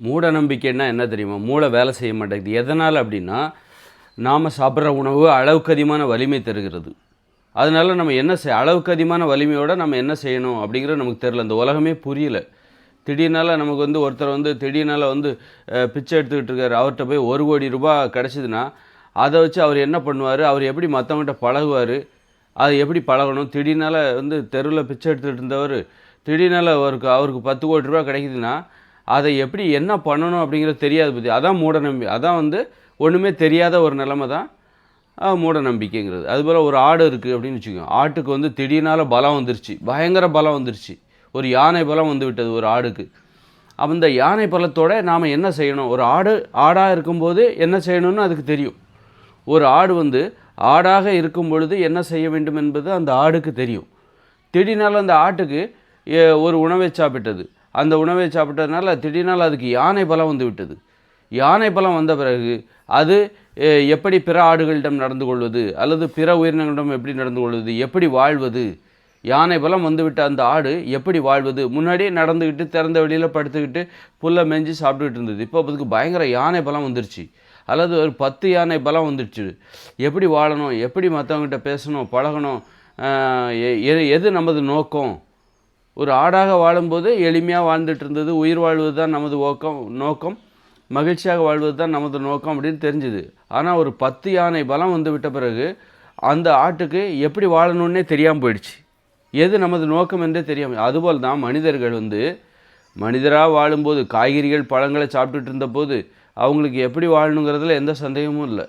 மூட நம்பிக்கைன்னா என்ன தெரியுமா? மூளை வேலை செய்ய மாட்டேங்குது. எதனால் அப்படின்னா நாம் சாப்பிட்ற உணவு அளவுக்கு அதிகமான வலிமை தருகிறது. அதனால நம்ம என்ன செய் அளவுக்கு அதிகமான வலிமையோடு நம்ம என்ன செய்யணும் அப்படிங்கிறது நமக்கு தெரில இந்த உலகமே புரியல. திடீர்னால நமக்கு வந்து ஒருத்தர் வந்து திடீர்னால வந்து பிச்சை எடுத்துக்கிட்டு இருக்கார். அவர்கிட்ட போய் ஒரு கோடி ரூபாய் கிடச்சிதுன்னா அதை வச்சு அவர் என்ன பண்ணுவார்? அவர் எப்படி மற்றவங்ககிட்ட பழகுவார்? அது எப்படி பழகணும்? திடீர்னால வந்து தெருவில் பிச்சை எடுத்துகிட்டு இருந்தவர் திடீர்னால அவருக்கு அவருக்கு பத்து கோடி ரூபா கிடைக்குதுன்னா அதை எப்படி என்ன பண்ணணும் அப்படிங்கிறது தெரியாது பற்றி அதான் மூட நம்பி அதான் வந்து ஒன்றுமே தெரியாத ஒரு நிலைமை தான் மூட நம்பிக்கைங்கிறது. அதுபோல் ஒரு ஆடு இருக்குது அப்படின்னு வச்சுக்கோங்க. ஆட்டுக்கு வந்து திடீர்னால பலம் வந்துருச்சு. பயங்கர பலம் வந்துருச்சு. ஒரு யானை பலம் வந்து விட்டது ஒரு ஆடுக்கு. அந்த யானை பலத்தோடு நாம் என்ன செய்யணும்? ஒரு ஆடு ஆடாக இருக்கும்போது என்ன செய்யணும்னு அதுக்கு தெரியும். ஒரு ஆடு வந்து ஆடாக இருக்கும் பொழுது என்ன செய்ய வேண்டும் என்பது அந்த ஆடுக்கு தெரியும். திடீர்னால அந்த ஆட்டுக்கு ஒரு உணவை சாப்பிட்டது. அந்த உணவை சாப்பிட்டதுனால திடீர்னால் அதுக்கு யானை பலம் வந்து விட்டது. யானை பலம் வந்த பிறகு அது எப்படி பிற ஆடுகளிடம் நடந்து கொள்வது அல்லது பிற உயிரினங்களிடம் எப்படி நடந்து கொள்வது எப்படி வாழ்வது யானை பலம் வந்துவிட்ட அந்த ஆடு எப்படி வாழ்வது முன்னாடியே நடந்துக்கிட்டு திறந்த வெளியில் படுத்துக்கிட்டு புல்லை மெஞ்சி சாப்பிட்டுக்கிட்டு இருந்தது. இப்போ அதுக்கு பயங்கர யானை பலம் வந்துருச்சு. அல்லது ஒரு பத்து யானை பலம் வந்துடுச்சு எப்படி வாழணும் எப்படி மற்றவங்ககிட்ட பேசணும் பழகணும் எ- எது எது நமது நோக்கம்? ஒரு ஆடாக வாழும்போது எளிமையாக வாழ்ந்துட்டு இருந்தது உயிர் வாழ்வது தான் நமது ஓக்கம் நோக்கம். மகிழ்ச்சியாக வாழ்வது தான் நமது நோக்கம் அப்படின்னு தெரிஞ்சுது. ஆனால் ஒரு பத்து யானை பலம் வந்து விட்ட பிறகு அந்த ஆட்டுக்கு எப்படி வாழணும்னே தெரியாமல் போயிடுச்சு. எது நமது நோக்கம் என்றே தெரியாமல் அதுபோல் தான் மனிதர்கள் வந்து மனிதராக வாழும்போது காய்கறிகள் பழங்களை சாப்பிட்டுட்டு இருந்தபோது அவங்களுக்கு எப்படி வாழணுங்கிறதுல எந்த சந்தேகமும் இல்லை.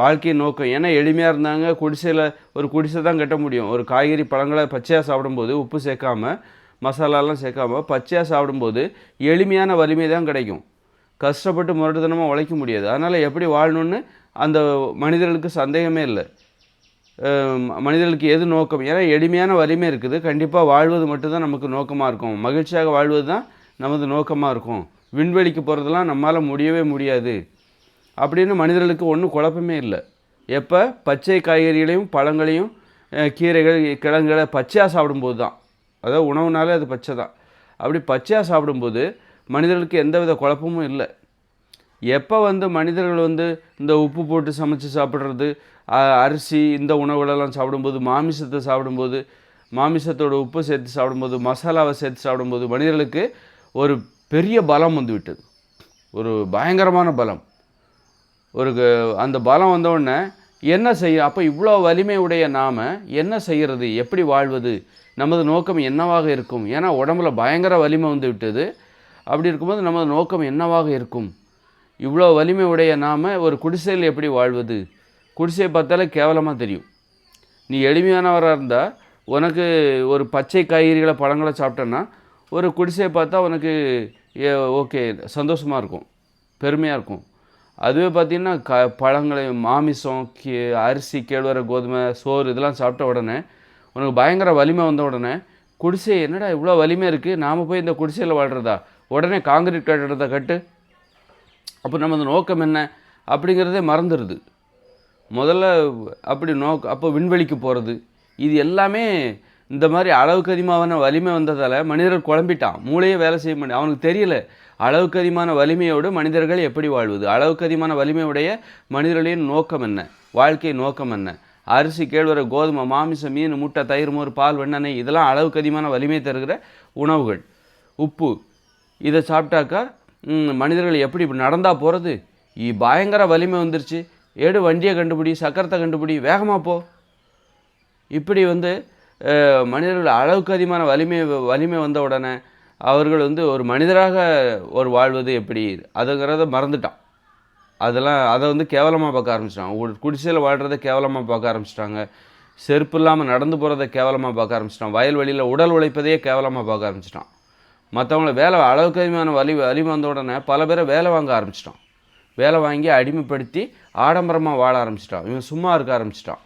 வாழ்க்கை நோக்கம். ஏன்னா எளிமையாக இருந்தாங்க குடிசையில் ஒரு குடிசை தான் கட்ட முடியும். ஒரு காய்கறி பழங்களை பச்சையாக சாப்பிடும்போது உப்பு சேர்க்காம மசாலாலாம் சேர்க்காம பச்சையாக சாப்பிடும்போது எளிமையான வலிமை தான் கிடைக்கும். கஷ்டப்பட்டு முரட்டுத்தனமாக உழைக்க முடியாது. அதனால் எப்படி வாழணும்னு அந்த மனிதர்களுக்கு சந்தேகமே இல்லை. மனிதர்களுக்கு எது நோக்கம்? ஏன்னா எளிமையான வலிமை இருக்குது. கண்டிப்பாக வாழ்வது மட்டும்தான் நமக்கு நோக்கமாக இருக்கும். மகிழ்ச்சியாக வாழ்வது தான் நமது நோக்கமாக இருக்கும். விண்வெளிக்கு போகிறதெல்லாம் நம்மளால் முடியவே முடியாது. அப்படின்னு மனிதர்களுக்கு ஒன்றும் குழப்பமே இல்லை. எப்போ? பச்சை காய்கறிகளையும் பழங்களையும் கீரைகள் கிழங்குகளை பச்சையாக சாப்பிடும்போது தான் அதாவது உணவுனாலே அது பச்சை தான் அப்படி பச்சையாக சாப்பிடும்போது மனிதர்களுக்கு எந்தவித குழப்பமும் இல்லை. எப்போ வந்து மனிதர்கள் வந்து இந்த உப்பு போட்டு சமைச்சு சாப்பிட்றது அரிசி இந்த உணவுகளெல்லாம் சாப்பிடும்போது மாமிசத்தை சாப்பிடும்போது மாமிசத்தோட உப்பு சேர்த்து சாப்பிடும்போது மசாலாவை சேர்த்து சாப்பிடும்போது மனிதர்களுக்கு ஒரு பெரிய பலம் வந்து விட்டது. ஒரு பயங்கரமான பலம். ஒரு க- அந்த பலம் வந்த என்ன செய்ய அப்போ இவ்வளோ வலிமை உடைய நாம் என்ன செய்கிறது எப்படி வாழ்வது? நமது நோக்கம் என்னவாக இருக்கும்? ஏன்னா உடம்புல பயங்கர வலிமை வந்து விட்டது. அப்படி இருக்கும்போது நமது நோக்கம் என்னவாக இருக்கும்? இவ்வளோ வலிமை நாம் ஒரு குடிசையில் எப்படி வாழ்வது? குடிசையை பார்த்தாலே கேவலமாக தெரியும். நீ எளிமையானவராக இருந்தால் உனக்கு ஒரு பச்சை காய்கறிகளை பழங்களை சாப்பிட்டேன்னா ஒரு குடிசையை பார்த்தா உனக்கு ஓகே சந்தோஷமாக இருக்கும். பெருமையாக இருக்கும். அதுவே பார்த்திங்கன்னா க பழங்களை மாமிசம் கீ அரிசி கேழ்வரை கோதுமை சோறு இதெல்லாம் சாப்பிட்ட உடனே உனக்கு பயங்கர வலிமை வந்த உடனே குடிசை என்னடா இவ்வளோ வலிமை இருக்குது நாம் போய் இந்த குடிசையில் வாழ்கிறதா உடனே காங்கிரீட் கட்டுறத கட்டு. அப்போ நமது நோக்கம் என்ன? அப்படிங்கிறதே மறந்துடுது முதல்ல அப்படி நோக்கம் அப்போ விண்வெளிக்கு போகிறது இது எல்லாமே இந்த மாதிரி அளவுக்கு அதிகமான வலிமை வந்ததால் மனிதர்கள் குழம்பிட்டான். மூளையே வேலை செய்ய மாட்டேன் அவனுக்கு தெரியல. அளவுக்கு அதிகமான வலிமையோடு மனிதர்கள் எப்படி வாழ்வது? அளவுக்கு அதிகமான வலிமையுடைய மனிதர்களின் நோக்கம் என்ன? வாழ்க்கை நோக்கம் என்ன? அரிசி கேழ்வரை கோதுமை மாமிசம் மீன் முட்டை தயிர் மோர் பால் வெண்ணெய் இதெல்லாம் அளவுக்கு அதிகமான வலிமை தருகிற உணவுகள். உப்பு. இதை சாப்பிட்டாக்கா மனிதர்கள் எப்படி இப்படி நடந்தா போகிறது பயங்கர வலிமை வந்துருச்சு. ஏடு வண்டியை கண்டுபிடி சக்கரத்தை கண்டுபிடி வேகமாக போ. இப்படி வந்து மனிதர்கள் அளவுக்கு அதிகமான வலிமை வலிமை வந்த உடனே அவர்கள் வந்து ஒரு மனிதராக ஒரு வாழ்வது எப்படி? அதுங்கிறத மறந்துட்டான். அதெல்லாம் அதை வந்து கேவலமாக பார்க்க ஆரம்பிச்சிட்டாங்க. ஒரு குடிசையில் வாழ்கிறத கேவலமாக பார்க்க ஆரம்பிச்சிட்டாங்க. செருப்பு இல்லாமல் நடந்து போகிறத கேவலமாக பார்க்க ஆரம்பிச்சிட்டான். வயல்வெளியில் உடல் உழைப்பதையே கேவலமாக பார்க்க ஆரம்பிச்சிட்டான். மற்றவங்கள வேலை அளவுக்கு அதிகமான வலி வலிமை வந்த உடனே பல பேரை வேலை வாங்க ஆரம்பிச்சிட்டான். வேலை வாங்கி அடிமைப்படுத்தி ஆடம்பரமாக வாழ ஆரம்பிச்சிட்டான். இவன் சும்மா இருக்க ஆரம்பிச்சிட்டான்.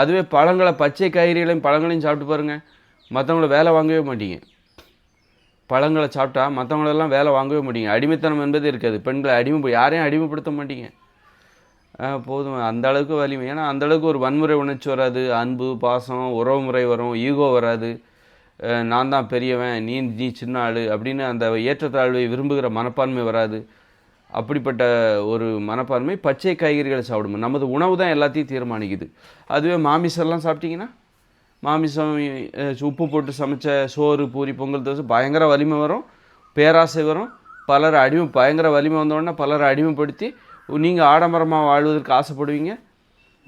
அதுவே பழங்களை பச்சை காய்கறிகளையும் பழங்களையும் சாப்பிட்டு பாருங்கள் மற்றவங்கள வேலை வாங்கவே மாட்டீங்க. பழங்களை சாப்பிட்டா மற்றவங்களெல்லாம் வேலை வாங்கவே மாட்டீங்க. அடிமைத்தனம் என்பது இருக்காது. பெண்களை அடிமை யாரையும் அடிமைப்படுத்த மாட்டீங்க. போதும். அந்த அளவுக்கு வலிமை. ஏன்னா அந்தளவுக்கு ஒரு வன்முறை உணர்ச்சி வராது. அன்பு பாசம் உறவு முறை வரும் ஈகோ வராது. நான் தான் பெரியவன் நீ நீ சின்ன ஆள் அப்படின்னு அந்த ஏற்றத்தாழ்வை விரும்புகிற மனப்பான்மை வராது. அப்படிப்பட்ட ஒரு மனப்பான்மை பச்சை காய்கறிகளை சாப்பிடும்? நமது உணவு தான் எல்லாத்தையும் தீர்மானிக்குது. அதுவே மாமிசம்லாம் சாப்பிட்டீங்கன்னா மாமிசம் உப்பு போட்டு சமைச்ச சோறு பூரி பொங்கல் தோசை பயங்கர வலிமை வரும். பேராசை வரும். பலர் அடிமை பயங்கர வலிமை வந்தோடனே பலரை அடிமைப்படுத்தி நீங்கள் ஆடம்பரமாக வாழ்வதற்கு ஆசைப்படுவீங்க.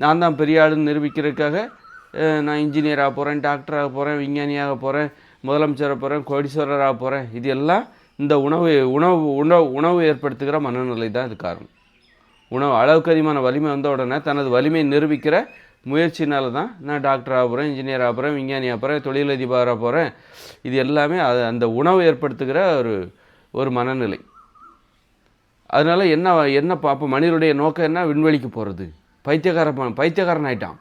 நான் தான் பெரிய ஆளுன்னு நிரூபிக்கிறதுக்காக நான் இன்ஜினியராக போகிறேன் டாக்டராக போகிறேன் விஞ்ஞானியாக போகிறேன் முதலமைச்சராக போகிறேன் கோடீஸ்வரராக போகிறேன் இது எல்லாம் இந்த உணவு உணவு உணவு உணவு ஏற்படுத்துகிற மனநிலை தான் இது காரணம். உணவு அளவுக்கு அதிகமான வலிமை வந்த உடனே தனது வலிமையை நிரூபிக்கிற முயற்சினால தான் நான் டாக்டர் ஆக போகிறேன் இன்ஜினியர் ஆக போகிறேன் விஞ்ஞானி ஆக போகிறேன் தொழிலதிபராக போகிறேன் இது எல்லாமே அது அந்த உணவு ஏற்படுத்துகிற ஒரு ஒரு மனநிலை. அதனால் என்ன என்ன பார்ப்போம் மனிதனுடைய நோக்கம் என்ன? விண்வெளிக்கு போகிறது பைத்தியக்கார பைத்தியக்காரன் ஆயிட்டான்.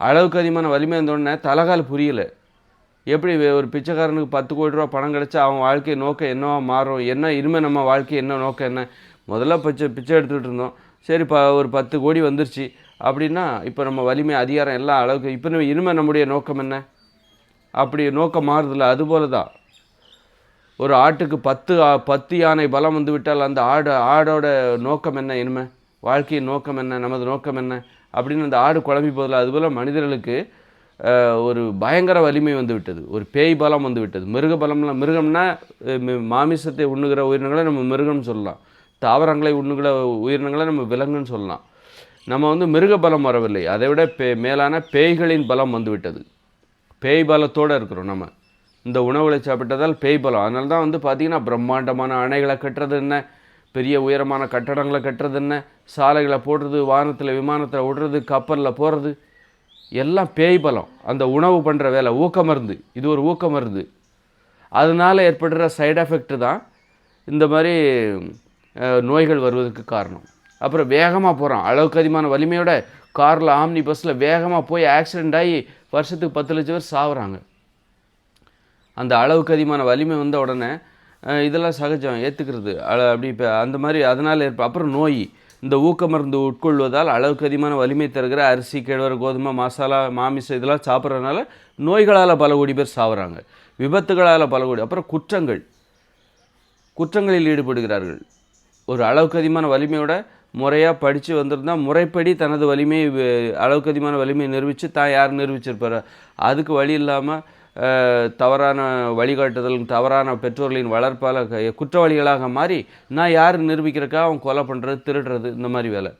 அளவுக்கு அதிகமான வலிமை இருந்தோடனே தலைகால் புரியலை. எப்படி ஒரு பிச்சைக்காரனுக்கு பத்து கோடி ரூபா பணம் கிடச்சா அவன் வாழ்க்கை நோக்கம் என்னவா மாறும்? என்ன இனிமேல் நம்ம வாழ்க்கை என்ன நோக்கம் என்ன? முதல்ல பிச்சை பிச்சை எடுத்துகிட்டு இருந்தோம். சரி ப ஒரு பத்து கோடி வந்துருச்சு. அப்படின்னா இப்போ நம்ம வலிமை அதிகாரம் எல்லாம் அளவுக்கு இப்போ நம்ம இனிமேல் நம்முடைய நோக்கம் என்ன? அப்படி நோக்கம் மாறுதில்ல அதுபோல தான் ஒரு ஆட்டுக்கு பத்து ஆ- பத்து யானை பலம் வந்து விட்டால் அந்த ஆடு ஆடோட நோக்கம் என்ன இனிமே? வாழ்க்கையின் நோக்கம் என்ன? நமது நோக்கம் என்ன? அப்படின்னு அந்த ஆடு குழம்பி போதில் அதுபோல் மனிதர்களுக்கு ஒரு பயங்கர வலிமை வந்து விட்டது ஒரு பேய் பலம் வந்து விட்டது மிருக பலம்லாம் மிருகம்னா மாமிசத்தை உண்ணுகிற உயிரினங்களை நம்ம மிருகம்னு சொல்லலாம். தாவரங்களை உண்ணுகிற உயிரினங்களை நம்ம விலங்குன்னு சொல்லலாம். நம்ம வந்து மிருக பலம் வரவில்லை. அதை விட பே மேலான பேய்களின் பலம் வந்து விட்டது பேய் பலத்தோடு இருக்கிறோம் நம்ம. இந்த உணவுகளை சாப்பிட்டதால் பேய் பலம். அதனால தான் வந்து பார்த்திங்கன்னா பிரம்மாண்டமான அணைகளை கட்டுறது என்ன? பெரிய உயரமான கட்டடங்களை கட்டுறது என்ன? சாலைகளை போடுறது வானத்தில் விமானத்தில் விடுறது கப்பலில் போகிறது எல்லாம் பேய் பலம். அந்த உணவு பண்ணுற வேலை ஊக்க மருந்து. இது ஒரு ஊக்க மருந்து. அதனால் ஏற்படுற சைடு எஃபெக்ட் தான் இந்த மாதிரி நோய்கள் வருவதற்கு காரணம். அப்புறம் வேகமாக போகிறான் அளவுக்கு அதிகமான வலிமையோட காரில் ஆம்னி பஸ்ஸில் வேகமாக போய் ஆக்சிடெண்ட் ஆகி வருஷத்துக்கு பத்து லட்சம் பேர் சாவுறாங்க. அந்த அளவுக்கு அதிகமான வலிமை வந்த உடனே இதெல்லாம் சகஜம். ஏற்றுக்கிறது அப்படி இப்போ அந்த மாதிரி அதனால் ஏற்ப அப்புறம் நோய். இந்த ஊக்க மருந்து உட்கொள்வதால் அளவுக்கு அதிகமான வலிமை தருகிற அரிசி கிழவர் கோதுமை மசாலா மாமிசம் இதெல்லாம் சாப்பிட்றதுனால நோய்களால் பல கோடி பேர் சாவுறாங்க. விபத்துகளால் பல கோடி. அப்புறம் குற்றங்கள். குற்றங்களில் ஈடுபடுகிறார்கள். ஒரு அளவுக்கு அதிகமான வலிமையோட முறையாக படித்து வந்திருந்தால் முறைப்படி தனது வலிமையை அளவுக்கு அதிகமான வலிமையை நிரூபித்து தான் யார் நிரூபிச்சிருப்பார்? அதுக்கு வழி இல்லாமல் தவறான வழிகாட்டுதல் தவறான பெற்றோர்களின் வளர்ப்பால் குற்றவாளிகளாக மாறி நான் யார் நிரூபிக்கிறக்கா? அவன் கொலை பண்ணுறது திருடுறது இந்த மாதிரி வேலை.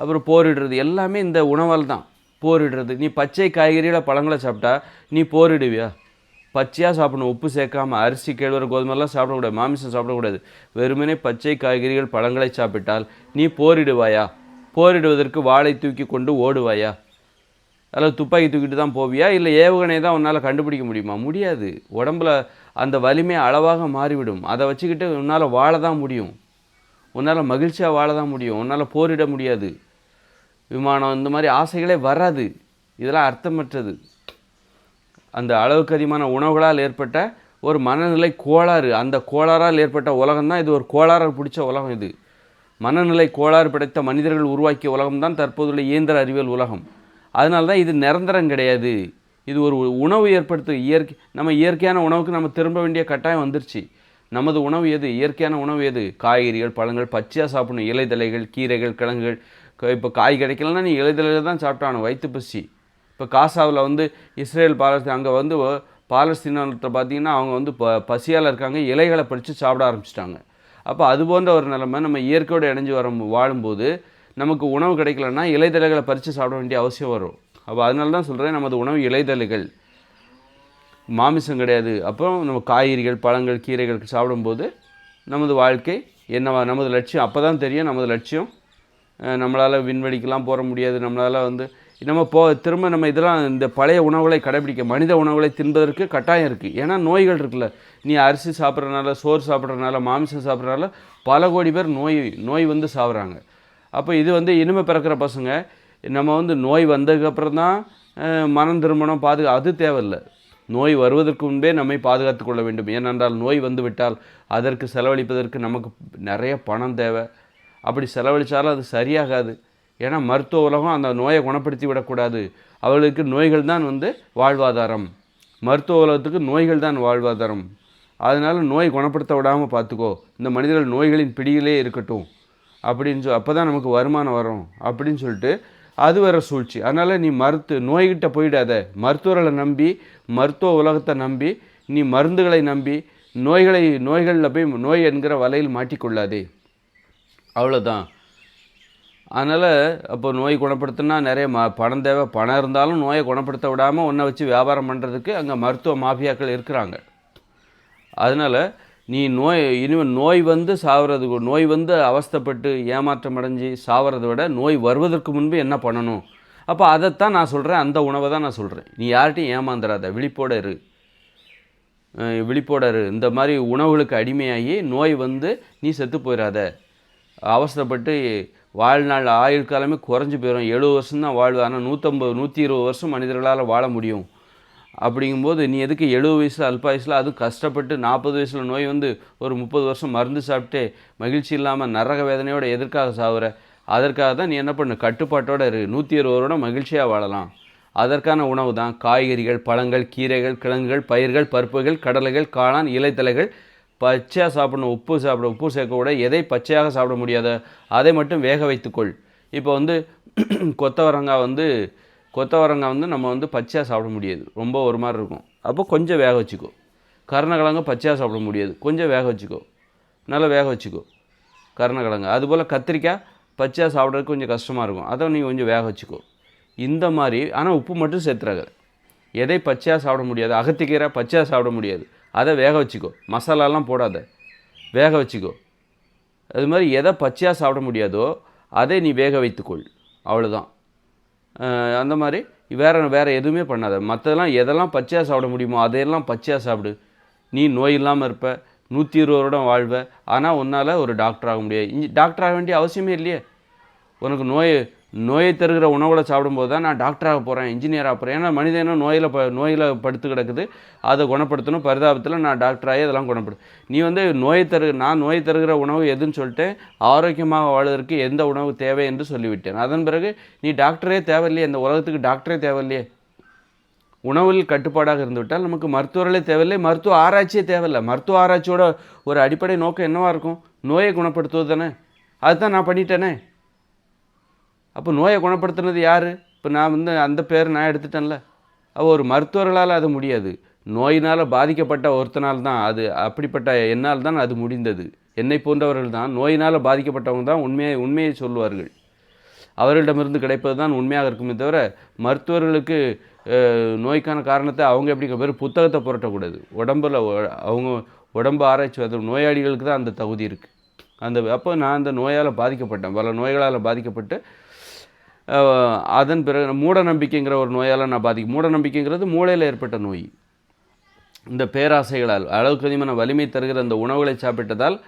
அப்புறம் போரிடுறது எல்லாமே இந்த உணவால் தான். போரிடுறது. நீ பச்சை காய்கறிகளை பழங்களை சாப்பிட்டா நீ போரிடுவியா? பச்சையாக சாப்பிடணும். உப்பு சேர்க்காம அரிசி கேழ்வர கோதுமைலாம் சாப்பிடக்கூடாது. மாமிசம் சாப்பிடக்கூடாது. வெறுமனே பச்சை காய்கறிகள் பழங்களை சாப்பிட்டால் நீ போரிடுவாயா? போரிடுவதற்கு வாளை தூக்கி கொண்டு ஓடுவாயா? அல்லது துப்பாக்கி தூக்கிட்டு தான் போவியா? இல்லை ஏவுகணை தான் உன்னால் கண்டுபிடிக்க முடியுமா? முடியாது. உடம்புல அந்த வலிமை அளவாக மாறிவிடும். அதை வச்சுக்கிட்டு உன்னால் வாழ தான் முடியும். உன்னால் மகிழ்ச்சியாக வாழ தான் முடியும். உன்னால் போரிட முடியாது. விமானம் இந்த மாதிரி ஆசைகளே வராது. இதெல்லாம் அர்த்தமற்றது. அந்த அளவுக்கு அதிகமான உணவுகளால் ஏற்பட்ட ஒரு மனநிலை கோளாறு. அந்த கோளாறால் ஏற்பட்ட உலகம் தான் இது. ஒரு கோளாறால் பிடிச்ச உலகம் இது. மனநிலை கோளாறு படைத்த மனிதர்கள் உருவாக்கிய உலகம் தான் தற்போதுள்ள இயந்திர அறிவியல் உலகம். அதனால தான் இது நிரந்தரம் கிடையாது. இது ஒரு உணவு ஏற்படுத்து இயற்கை நம்ம இயற்கையான உணவுக்கு நம்ம திரும்ப வேண்டிய கட்டாயம் வந்துருச்சு. நமது உணவு எது? இயற்கையான உணவு எது? காய்கறிகள் பழங்கள் பச்சையாக சாப்பிடணும். இலைதலைகள் கீரைகள் கிழங்குகள் இப்போ காய் கிடைக்கலன்னா நீ இலைதலையில் தான் சாப்பிட்டானு வயிற்று பசி. இப்போ காசாவில் வந்து இஸ்ரேல் பாலஸ்தீன் அங்கே வந்து பாலஸ்தீனத்தில் பார்த்தீங்கன்னா அவங்க வந்து ப பசியால் இருக்காங்க இலைகளை பறித்து சாப்பிட ஆரம்பிச்சிட்டாங்க. அப்போ அது போன்ற ஒரு நிலைமை நம்ம இயற்கையோடு இணைஞ்சு வர வாழும்போது நமக்கு உணவு கிடைக்கலன்னா இலைதழைகளை பறித்து சாப்பிட வேண்டிய அவசியம் வரும். அப்போ அதனால தான் சொல்கிறேன் நமது உணவு இலைதழைகள். மாமிசம் கிடையாது. அப்புறம் நம்ம காய்கறிகள் பழங்கள் கீரைகள் சாப்பிடும்போது நமது வாழ்க்கை என்னவா நமது லட்சியம் அப்போ தான் தெரியும் நமது லட்சியம். நம்மளால் விண்வெளிக்கெலாம் போக முடியாது. நம்மளால் வந்து நம்ம போ திரும்ப நம்ம இதெல்லாம் இந்த பழைய உணவுகளை கடைபிடிக்க மனித உணவுகளை தின்பதற்கு கட்டாயம் இருக்குது ஏன்னா நோய்கள் இருக்குல்ல. நீ அரிசி சாப்பிட்றதுனால சோறு சாப்பிட்றதுனால மாமிசம் சாப்பிட்றதுனால பல கோடி பேர் நோய் நோய் வந்து சாப்பிட்றாங்க. அப்போ இது வந்து இனிமே பிறக்கிற பசங்க நம்ம வந்து நோய் வந்ததுக்கப்புறம் தான் மனம் திருமணம் பாதுகா அது தேவையில்லை. நோய் வருவதற்கு முன்பே நம்மை பாதுகாத்து கொள்ள வேண்டும். ஏனென்றால் நோய் வந்துவிட்டால் அதற்கு செலவழிப்பதற்கு நமக்கு நிறைய பணம் தேவை. அப்படி செலவழித்தாலும் அது சரியாகாது. ஏன்னா மருத்துவ உலகம் அந்த நோயை குணப்படுத்தி விடக்கூடாது. அவர்களுக்கு நோய்கள் தான் வந்து வாழ்வாதாரம். மருத்துவ உலகத்துக்கு நோய்கள் தான் வாழ்வாதாரம். அதனால் நோய் குணப்படுத்த விடாமல் பார்த்துக்கோ. இந்த மனிதர்கள் நோய்களின் பிடியிலே இருக்கட்டும். அப்படின்னு சொல் அப்போ தான் நமக்கு வருமானம் வரும் அப்படின்னு சொல்லிட்டு அது வேற சூழ்ச்சி. அதனால் நீ மருத்து நோய்கிட்ட போயிடாத. மருத்துவர்களை நம்பி மருத்துவ உலகத்தை நம்பி நீ மருந்துகளை நம்பி நோய்களை நோய்களில் போய் நோய் என்கிற வலையில் மாட்டிக்கொள்ளாதே. அவ்வளோதான் அதனால் அப்போ நோய் குணப்படுத்தினா நிறைய ம பணம் தேவை. பணம் இருந்தாலும் நோயை குணப்படுத்த விடாமல் ஒன்றை வச்சு வியாபாரம் பண்ணுறதுக்கு அங்கே மருத்துவ மாஃபியாக்கள் இருக்கிறாங்க. அதனால் நீ நோய் இனிமேல் நோய் வந்து சாகிறது நோய் வந்து அவஸ்தைப்பட்டு ஏமாற்றம் அடைஞ்சு சாகிறத விட நோய் வருவதற்கு முன்பு என்ன பண்ணணும்? அப்போ அதைத்தான் நான் சொல்கிறேன் அந்த உணவை தான் நான் சொல்கிறேன் நீ யார்கிட்டையும் ஏமாந்துடாத விழிப்போட இரு. விழிப்போட இரு. இந்த மாதிரி உணவுகளுக்கு அடிமையாகி நோய் வந்து நீ செத்து போயிடாத அவசரப்பட்டு வாழ்நாள் ஆயுள் காலமே குறைஞ்சி போயிடும் எழுபது வருஷம் தான் வாழ்வு. ஆனால் நூற்றம்பது நூற்றி இருபது வருஷம் மனிதர்களால் வாழ முடியும். அப்படிங்கும்போது நீ எதுக்கு எழுபது வயசில் அல்பாயுசில் அதுவும் கஷ்டப்பட்டு நாற்பது வயசில் நோய் வந்து ஒரு முப்பது வருஷம் மருந்து சாப்பிட்டு மகிழ்ச்சி இல்லாமல் நரக வேதனையோட எதற்காக சாவுற? அதற்காக தான் நீ என்ன பண்ணு? கட்டுப்பாட்டோட இரு. நூற்றி இருபதோட மகிழ்ச்சியாக வாழலாம். அதற்கான உணவு தான். காய்கறிகள் பழங்கள் கீரைகள் கிழங்குகள் பயிர்கள் பருப்புகள் கடலைகள் காளான் இலைத்தலைகள். பச்சையாக சாப்பிடணும். உப்பு சாப்பிட உப்பு சேர்க்க கூட எதை பச்சையாக சாப்பிட முடியாதோ அதை மட்டும் வேக வைத்துக்கொள். இப்போ வந்து கொத்தவரங்காய் வந்து கொத்தவரங்காய் வந்து நம்ம வந்து பச்சையாக சாப்பிட முடியாது. ரொம்ப ஒரு மாதிரி இருக்கும். அப்போ கொஞ்சம் வேக வச்சுக்கோ. கருணக்கிழங்கு பச்சையாக சாப்பிட முடியாது. கொஞ்சம் வேக வச்சுக்கோ. நல்லா வேக வச்சுக்கோ. கருணக்கிழங்கு. அதுபோல் கத்திரிக்காய் பச்சையாக சாப்பிட்றதுக்கு கொஞ்சம் கஷ்டமாக இருக்கும். அதை நீ கொஞ்சம் வேக வச்சுக்கோ. இந்த மாதிரி ஆனால் உப்பு மட்டும் சேர்த்துறாங்க எதை பச்சையாக சாப்பிட முடியாது. அகத்திக்கீரை பச்சையாக சாப்பிட முடியாது. அதை வேக வச்சுக்கோ. மசாலாலாம் போடாத. வேக வச்சுக்கோ. அது மாதிரி எதை பச்சையாக சாப்பிட முடியாதோ அதை நீ வேக வைத்துக்கொள். அவ்வளோதான் அந்த மாதிரி வேறு வேறு எதுவுமே பண்ணாத. மற்றதெல்லாம் எதெல்லாம் பச்சையாக சாப்பிட முடியுமோ அதையெல்லாம் பச்சையாக சாப்பிடு. நீ நோய் இல்லாமல் இருப்ப நூற்றி இருபது வருடம் வாழ்வ. ஆனால் உன்னால் ஒரு டாக்டர் ஆக முடியாது. இஞ்சி டாக்டர் ஆக வேண்டிய அவசியமே இல்லையே. உனக்கு நோய் நோயை தருகிற உணவுகளை சாப்பிடும்போது தான் நான் டாக்டராக போகிறேன் இன்ஜினியர் ஆக போகிறேன் ஏன்னா மனிதனும் நோயில் ப நோயில் படுத்து கிடக்குது. அதை குணப்படுத்தணும். பரிதாபத்தில் நான் டாக்டராகி அதெல்லாம் குணப்படு நீ வந்து நோயை தரு நான் நோய் தருகிற உணவு எதுன்னு சொல்லிட்டு ஆரோக்கியமாக வாழ்வதற்கு எந்த உணவு தேவை என்று சொல்லிவிட்டேன். அதன் பிறகு நீ டாக்டரே தேவையில்லையே இந்த உலகத்துக்கு டாக்டரே தேவையில்லையே. உணவில் கட்டுப்பாடாக இருந்துவிட்டால் நமக்கு மருத்துவர்களே தேவையில்லை மருத்துவ ஆராய்ச்சியே தேவையில்லை. மருத்துவ ஆராய்ச்சியோட ஒரு அடிப்படை நோக்கம் என்னவாக இருக்கும்? நோயை குணப்படுத்துவது தானே? அதுதான் நான் பண்ணிட்டேனே. அப்போ நோயை குணப்படுத்துனது யார்? இப்போ நான் வந்து அந்த பேர் நான் எடுத்துட்டேன்ல. அப்போ ஒரு மருத்துவர்களால் அது முடியாது. நோயினால் பாதிக்கப்பட்ட ஒருத்தனால் தான் அது அப்படிப்பட்ட என்னால் தான் அது முடிந்தது. என்னை போன்றவர்கள் தான் நோயினால் பாதிக்கப்பட்டவங்க தான் உண்மையை உண்மையை சொல்லுவார்கள். அவர்களிடமிருந்து கிடைப்பது தான் உண்மையாக இருக்குமே தவிர மருத்துவர்களுக்கு நோய்க்கான காரணத்தை அவங்க எப்படி பேர் புத்தகத்தை புரட்டக்கூடாது. உடம்புல அவங்க உடம்பு ஆராய்ச்சி அது நோயாளிகளுக்கு தான் அந்த தகுதி இருக்குது அந்த அப்போ நான் அந்த நோயால் பாதிக்கப்பட்டேன். பல நோய்களால் பாதிக்கப்பட்டு அதன் பிறகு மூட நம்பிக்கைங்கிற ஒரு நோயால் நான் பாதிக்க மூட நம்பிக்கைங்கிறது மூளையில் ஏற்பட்ட நோய். இந்த பேராசைகளால் அளவுக்கு அதிகமான வலிமை தருகிற அந்த உணவுகளை சாப்பிட்டதால்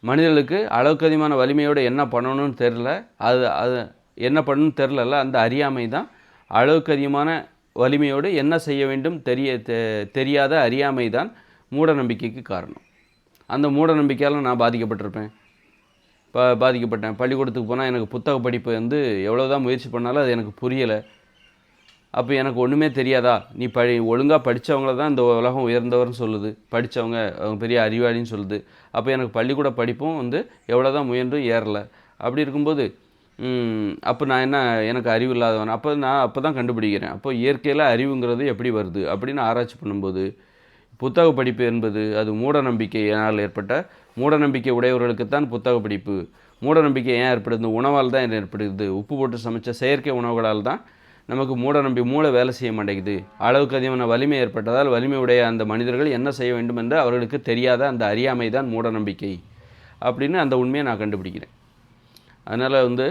மனிதர்களுக்கு அளவுக்கு அதிகமான வலிமையோடு என்ன பண்ணணும்னு தெரில அது அது என்ன பண்ணணும்னு தெரிலல அந்த அறியாமை தான். அளவுக்கு அதிகமான வலிமையோடு என்ன செய்ய வேண்டும் தெரிய தெ- தெரியாத அறியாமை தான் மூட நம்பிக்கைக்கு காரணம். அந்த மூட நம்பிக்கையால் நான் பாதிக்கப்பட்டிருப்பேன். பா பாதிக்கப்பட்டேன். பள்ளிக்கூடத்துக்கு போனால் எனக்கு புத்தக படிப்பு வந்து எவ்வளோ தான் முயற்சி பண்ணாலும் அது எனக்கு புரியலை. அப்போ எனக்கு ஒன்றுமே தெரியாதா? நீ படி ஒழுங்காக படித்தவங்கள தான் இந்த உலகம் உயர்ந்தவர்னு சொல்லுது. படித்தவங்க அவங்க பெரிய அறிவாளின்னு சொல்லுது. அப்போ எனக்கு பள்ளிக்கூட படிப்பும் வந்து எவ்வளோ தான் முயன்றும் ஏறலை. அப்படி இருக்கும்போது அப்போ நான் என்ன எனக்கு அறிவு இல்லாதவன். அப்போ நான் அப்போ தான் கண்டுபிடிக்கிறேன். அப்போ இயற்கையில் அறிவுங்கிறது எப்படி வருது அப்படின்னு ஆராய்ச்சி பண்ணும்போது புத்தக படிப்பு என்பது அது மூட நம்பிக்கையினால் ஏற்பட்ட மூட நம்பிக்கை உடையவர்களுக்குத்தான் புத்தக படிப்பு. மூட நம்பிக்கை ஏன் ஏற்படுது? உணவால் தான் ஏற்படுது. உப்பு போட்டு சமைச்ச செயற்கை உணவுகளால் தான் நமக்கு மூடநம்பி மூளை வேலை செய்ய மாட்டேங்குது. அளவுக்கு அதிகமான வலிமை ஏற்பட்டதால் வலிமை உடைய அந்த மனிதர்கள் என்ன செய்ய வேண்டும் என்று அவர்களுக்கு தெரியாத அந்த அறியாமை தான் மூடநம்பிக்கை அப்படின்னு அந்த உண்மையை நான் கண்டுபிடிக்கிறேன். அதனால் வந்து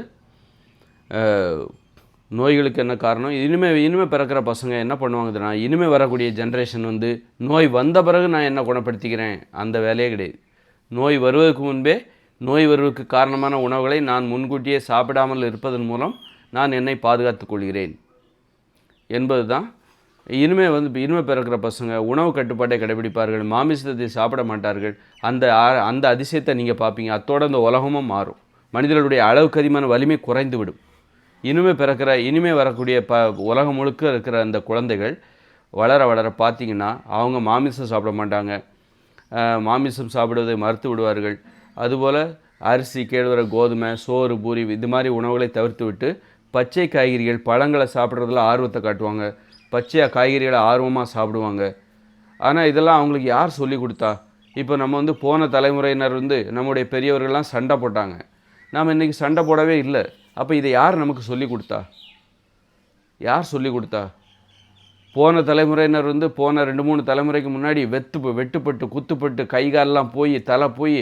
நோய்களுக்கு என்ன காரணம்? இனிமே இனிமே பிறக்கிற பசங்க என்ன பண்ணுவாங்கன்னா இனிமேல் வரக்கூடிய ஜென்ரேஷன் வந்து நோய் வந்த பிறகு நான் என்ன குணப்படுத்திக்கிறேன்? அந்த வேலையே கிடையாது. நோய் வருவதற்கு முன்பே நோய் வருவதற்கு காரணமான உணவுகளை நான் முன்கூட்டியே சாப்பிடாமல் இருப்பதன் மூலம் நான் என்னை பாதுகாத்துக் கொள்கிறேன். என்பது தான் இனிமே வந்து இனிமே பிறக்கிற பசங்க உணவு கட்டுப்பாட்டை கடைபிடிப்பார்கள் மாமிசத்தை சாப்பிட மாட்டார்கள். அந்த அந்த அதிசயத்தை நீங்கள் பார்ப்பீங்க. அத்தோடு அந்த உலகமும் மாறும். மனிதர்களுடைய அளவுக்கு அதிகமான வலிமை குறைந்து விடும் இனிமே பிறக்கிற இனிமே வரக்கூடிய ப உலகம் முழுக்க இருக்கிற அந்த குழந்தைகள் வளர வளர பார்த்தீங்கன்னா அவங்க மாமிசம் சாப்பிட மாட்டாங்க. மாமிசம் சாப்பிடுவதை மறுத்து விடுவார்கள். அதுபோல் அரிசி கேழ்வரை கோதுமை சோறு பூரி இது மாதிரி உணவுகளை தவிர்த்து விட்டு பச்சை காய்கறிகள் பழங்களை சாப்பிட்றதுல ஆர்வத்தை காட்டுவாங்க. பச்சையாக காய்கறிகளை ஆர்வமாக சாப்பிடுவாங்க. ஆனால் இதெல்லாம் அவங்களுக்கு யார் சொல்லி கொடுத்தா? இப்போ நம்ம வந்து போன தலைமுறையினர் வந்து நம்முடைய பெரியவர்கள்லாம் சண்டை போட்டாங்க. நாம் இன்றைக்கி சண்டை போடவே இல்லை. அப்போ இதை யார் நமக்கு சொல்லி கொடுத்தா? யார் சொல்லி கொடுத்தா? போன தலைமுறையினர் வந்து போன ரெண்டு மூணு தலைமுறைக்கு முன்னாடி வெத்து வெட்டுப்பட்டு குத்துப்பட்டு கை காலெல்லாம் போய் தலை போய்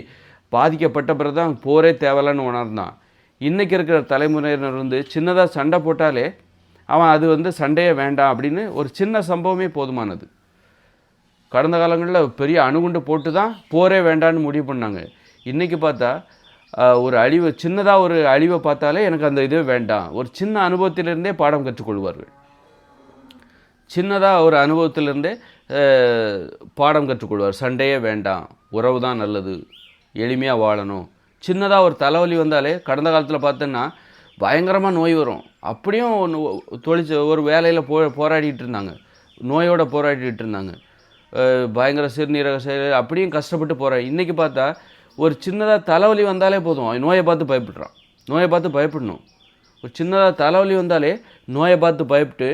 பாதிக்கப்பட்ட பிறகு தான் போரே தேவையில்லன்னு உணர்ந்தான். இன்றைக்கி இருக்கிற தலைமுறையினர் வந்து சின்னதாக சண்டை போட்டாலே அவன் அது வந்து சண்டையே வேண்டாம் அப்படின்னு ஒரு சின்ன சம்பவமே போதுமானது. கடந்த காலங்களில் பெரிய அணுகுண்டு போட்டு தான் போரே வேண்டான்னு முடிவு பண்ணாங்க. இன்றைக்கி பார்த்தா ஒரு அழிவு சின்னதாக ஒரு அழிவை பார்த்தாலே எனக்கு அந்த இது வேண்டாம். ஒரு சின்ன அனுபவத்திலிருந்தே பாடம் கற்றுக்கொள்வார்கள். சின்னதாக ஒரு அனுபவத்திலிருந்தே பாடம் கற்றுக்கொள்வார். சண்டையே வேண்டாம். உறவு தான் நல்லது. எளிமையாக வாழணும். சின்னதாக ஒரு தலைவலி வந்தாலே கடந்த காலத்தில் பார்த்தோன்னா பயங்கரமாக நோய் வரும். அப்படியும் ஒன்று தொழிற்ச ஒரு வேலையில் போ போராடிட்டு இருந்தாங்க. நோயோட போராடிட்டு இருந்தாங்க. பயங்கர சிறுநீரக செயல் அப்படியும் கஷ்டப்பட்டு போகிறாங்க இன்றைக்கி பார்த்தா ஒரு சின்னதாக தலைவலி வந்தாலே போதும். அவன் நோயை பார்த்து பயப்படுறான். நோயை பார்த்து பயப்படணும். ஒரு சின்னதாக தலைவலி வந்தாலே நோயை பார்த்து பயப்பட்டு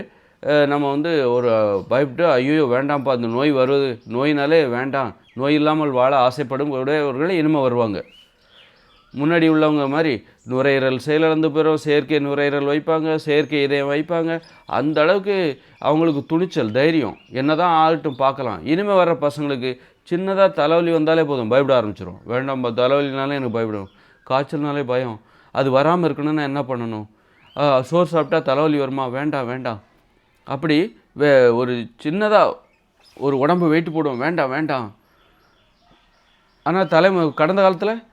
நம்ம வந்து ஒரு பயப்பட்டு ஐயோ வேண்டாம்ப்பா அந்த நோய் வருது. நோயினாலே வேண்டாம். நோய் இல்லாமல் வாழ ஆசைப்படும் உடையவர்களே இனிமேல் வருவாங்க. முன்னாடி உள்ளவங்க மாதிரி நுரையீரல் செயலிழந்து போயிடும் செயற்கை நுரையீரல் வைப்பாங்க செயற்கை இதயம் வைப்பாங்க. அந்த அளவுக்கு அவங்களுக்கு துணிச்சல் தைரியம். என்னதான் ஆகட்டும் பார்க்கலாம். இனிமேல் வர்ற பசங்களுக்கு சின்னதாக தலைவலி வந்தாலே போதும் பயப்பட ஆரம்பிச்சிடும் வேண்டாம் தலைவலினாலே எனக்கு பயப்படும் காய்ச்சல்னாலே பயம். அது வராமல் இருக்கணும்னா என்ன பண்ணணும்? சோறு சாப்பிட்டா தலைவலி வருமா? வேண்டாம் வேண்டாம். அப்படி வே ஒரு சின்னதாக ஒரு உடம்பு வெயிட் போடுவோம். வேண்டாம் வேண்டாம். ஆனால் தலைமை கடந்த காலத்தில்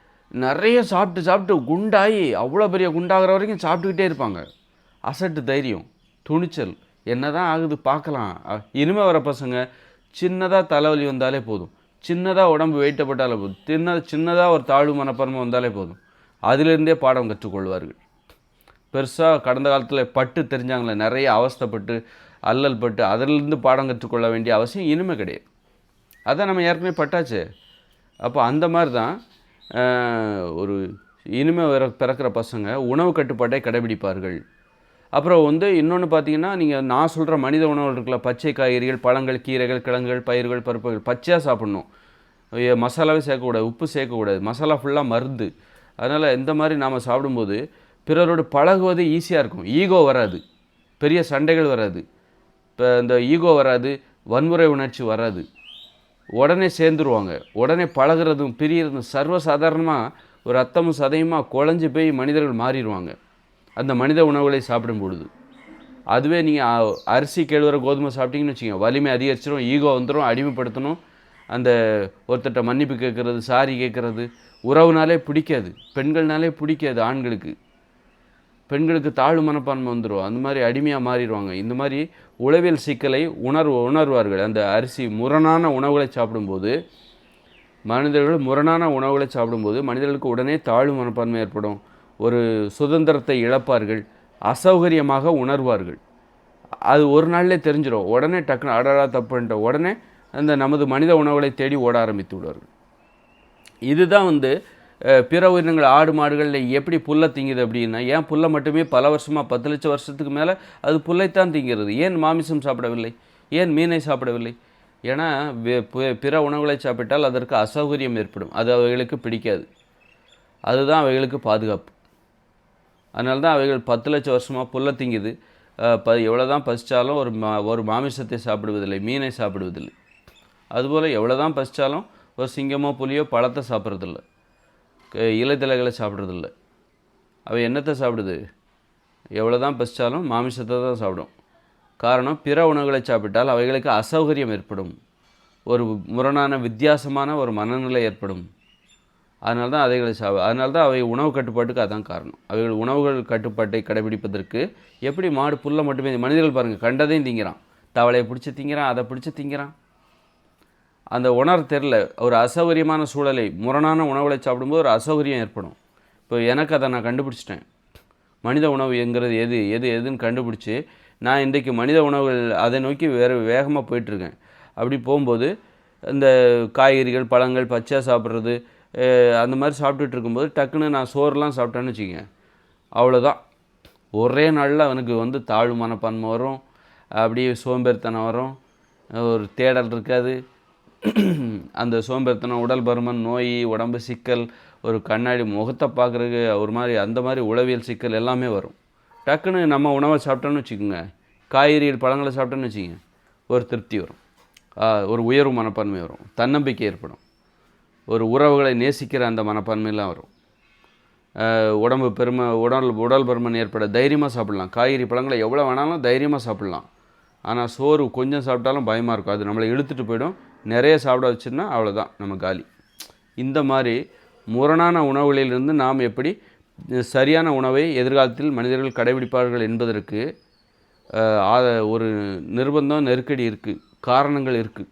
நிறைய சாப்பிட்டு சாப்பிட்டு குண்டாகி அவ்வளோ பெரிய குண்டாகிற வரைக்கும் சாப்பிட்டுக்கிட்டே இருப்பாங்க. அசட்டு தைரியம் துணிச்சல் என்னதான் ஆகுது பார்க்கலாம். இனிமே வர பசங்க சின்னதாக தலைவலி வந்தாலே போதும். சின்னதாக உடம்பு வெயிட்டப்பட்டாலே போதும். சின்ன சின்னதாக ஒரு தாழ்வு மனப்பான்மை வந்தாலே போதும். அதிலிருந்தே பாடம் கற்றுக்கொள்வார்கள். பெருசாக கடந்த காலத்தில் பட்டு தெரிஞ்சாங்களே நிறைய அவஸ்தைப்பட்டு அல்லல் பட்டு அதிலிருந்து பாடம் கற்றுக்கொள்ள வேண்டிய அவசியம் இனிமே கிடையாது. அதான் நம்ம ஏற்கனவே பட்டாச்சு. அப்போ அந்த மாதிரி தான் ஒரு இனிமே வர பிறக்கிற பசங்க உணவு கட்டுப்பாட்டை கடைபிடிப்பார்கள். அப்புறம் வந்து இன்னொன்று பார்த்தீங்கன்னா நீங்கள் நான் சொல்கிற மனித உணவுகள் இருக்குல்ல பச்சை காய்கறிகள் பழங்கள் கீரைகள் கிழங்குகள் பயிர்கள் பருப்புகள் பச்சையாக சாப்பிட்ணும். மசாலாவே சேர்க்கக்கூடாது உப்பு சேர்க்கக்கூடாது. மசாலா ஃபுல்லாக மருந்து. அதனால் இந்த மாதிரி நாம் சாப்பிடும்போது பிறரோடு பழகுவது ஈஸியாக இருக்கும். ஈகோ வராது. பெரிய சண்டைகள் வராது. இப்போ இந்த ஈகோ வராது வன்முறை உணர்ச்சி வராது. உடனே சேர்ந்துருவாங்க. உடனே பழகுறதும் பிரியறதும் சர்வசாதாரணமாக ஒரு ரத்தமும் சதையுமா குழஞ்சி போய் மனிதர்கள் மாறிடுவாங்க. அந்த மனித உணவுகளை சாப்பிடும் பொழுது. அதுவே நீங்கள் அரிசி கேழ்வர கோதுமை சாப்பிட்டீங்கன்னு வச்சுக்கோங்க. வலிமை அதிகரிச்சிடும் ஈகோ வந்துடும் அடிமைப்படுத்தணும். அந்த ஒருத்தட்ட மன்னிப்பு கேட்குறது சாரி கேட்குறது உறவுனாலே பிடிக்காது. பெண்கள்னாலே பிடிக்காது ஆண்களுக்கு. பெண்களுக்கு தாழ்வு மனப்பான்மை வந்துடும் அந்த மாதிரி அடிமையாக மாறிடுவாங்க. இந்த மாதிரி உளவியல் சிக்கலை உணர்வு உணர்வார்கள். அந்த அரிசி முரணான உணவுகளை சாப்பிடும்போது மனிதர்கள் முரணான உணவுகளை சாப்பிடும்போது மனிதர்களுக்கு உடனே தாழ்வு மனப்பான்மை ஏற்படும். ஒரு சுதந்திரத்தை இழப்பார்கள். அசௌகரியமாக உணர்வார்கள். அது ஒரு நாள்லே தெரிஞ்சிடும் உடனே டக்குன்னு அடடா தப்புன்ற உடனே அந்த நமது மனித உணவுகளை தேடி ஓட ஆரம்பித்து விடுவார்கள். இதுதான் வந்து பிற உயிரினங்கள் ஆடு மாடுகளில் எப்படி புல்லை திங்குது அப்படின்னா ஏன் புல்லை மட்டுமே பல வருஷமாக பத்து லட்சம் வருஷத்துக்கு மேலே அது புல்லைத்தான் திங்கிறது. ஏன் மாமிசம் சாப்பிடவில்லை? ஏன் மீனை சாப்பிடவில்லை? ஏன்னா பிற உணவுகளை சாப்பிட்டால் அதற்கு அசௌகரியம் ஏற்படும். அது அவைகளுக்கு பிடிக்காது. அதுதான் அவைகளுக்கு பாதுகாப்பு. அதனால தான் அவைகள் பத்து லட்சம் வருஷமாக புல்லை திங்குது. ப எவ்வளோ தான் பசித்தாலும் ஒரு மா ஒரு மாமிசத்தை சாப்பிடுவதில்லை மீனை சாப்பிடுவதில்லை. அதுபோல் எவ்வளோ தான் பசித்தாலும் ஒரு சிங்கமோ புலியோ பழத்தை சாப்பிட்றதில்ல. இலைத்தலைகளை சாப்பிட்றதில்ல. அவை என்னத்தை சாப்பிடுது? எவ்வளோ தான் பசித்தாலும் மாமிசத்தை தான் சாப்பிடும். காரணம் பிற உணவுகளை சாப்பிட்டால் அவைகளுக்கு அசௌகரியம் ஏற்படும். ஒரு முரணான வித்தியாசமான ஒரு மனநிலை ஏற்படும். அதனால தான் அதைகளை சா அதனால தான் அவை உணவு கட்டுப்பாட்டுக்கு அதான் காரணம். அவைகள் உணவுகள் கட்டுப்பாட்டை கடைபிடிப்பதற்கு எப்படி மாடு புல்லை மட்டுமே மனிதர்கள் பாருங்கள் கண்டதையும் திங்கிறான். தவளையை பிடிச்சி திங்கிறான் அதை பிடிச்சி திங்கிறான். அந்த உணர் தெரில ஒரு அசௌகரியமான சூழலை முரணான உணவுகளை சாப்பிடும்போது ஒரு அசௌகரியம் ஏற்படும். இப்போ எனக்கு அதை நான் கண்டுபிடிச்சிட்டேன். மனித உணவு எங்கிறது எது எது எதுன்னு கண்டுபிடிச்சி நான் இன்றைக்கு மனித உணவுகள் அதை நோக்கி வேறு வேகமாக போயிட்டுருக்கேன். அப்படி போகும்போது இந்த காய்கறிகள் பழங்கள் பச்சையாக சாப்பிட்றது அந்த மாதிரி சாப்பிட்டுட்டு இருக்கும்போது டக்குன்னு நான் சோறுலாம் சாப்பிட்டேன்னு வச்சுக்கேன் அவ்வளோதான் ஒரே நாளில் அவனுக்கு வந்து தாழ்வு மனப்பான்மை வரும். அப்படியே சோம்பேறித்தனம் வரும். ஒரு தேடல் இருக்காது. அந்த சோம்பேறித்தனம் உடல் பருமன் நோய் உடம்பு சிக்கல் ஒரு கண்ணாடி முகத்தை பார்க்குறதுக்கு ஒரு மாதிரி அந்த மாதிரி உளவியல் சிக்கல் எல்லாமே வரும். டக்குன்னு நம்ம உணவை சாப்பிட்டோன்னு வச்சுக்கோங்க. காய்கறிகள் பழங்களை சாப்பிட்டோன்னு வச்சுக்கோங்க. ஒரு திருப்தி வரும். ஒரு உயர்வு மனப்பான்மை வரும். தன்னம்பிக்கை ஏற்படும். ஒரு உறவுகளை நேசிக்கிற அந்த மனப்பான்மையெல்லாம் வரும். உடம்பு பெருமை உடல் உடல் பருமன் ஏற்பட தைரியமாக சாப்பிடலாம். காய்கறி பழங்களை எவ்வளோ வேணாலும் தைரியமாக சாப்பிட்லாம். ஆனால் சோறு கொஞ்சம் சாப்பிட்டாலும் பயமாக இருக்கும். அது நம்மளை இழுத்துட்டு போயிடும். நிறைய சாப்பிட வச்சுன்னா அவ்வளோதான் நம்ம காலி. இந்த மாதிரி முரணான உணவுகளிலிருந்து நாம் எப்படி சரியான உணவை எதிர்காலத்தில் மனிதர்கள் கடைபிடிப்பார்கள் என்பதற்கு ஒரு நிர்பந்தம் நெருக்கடி இருக்குது காரணங்கள் இருக்குது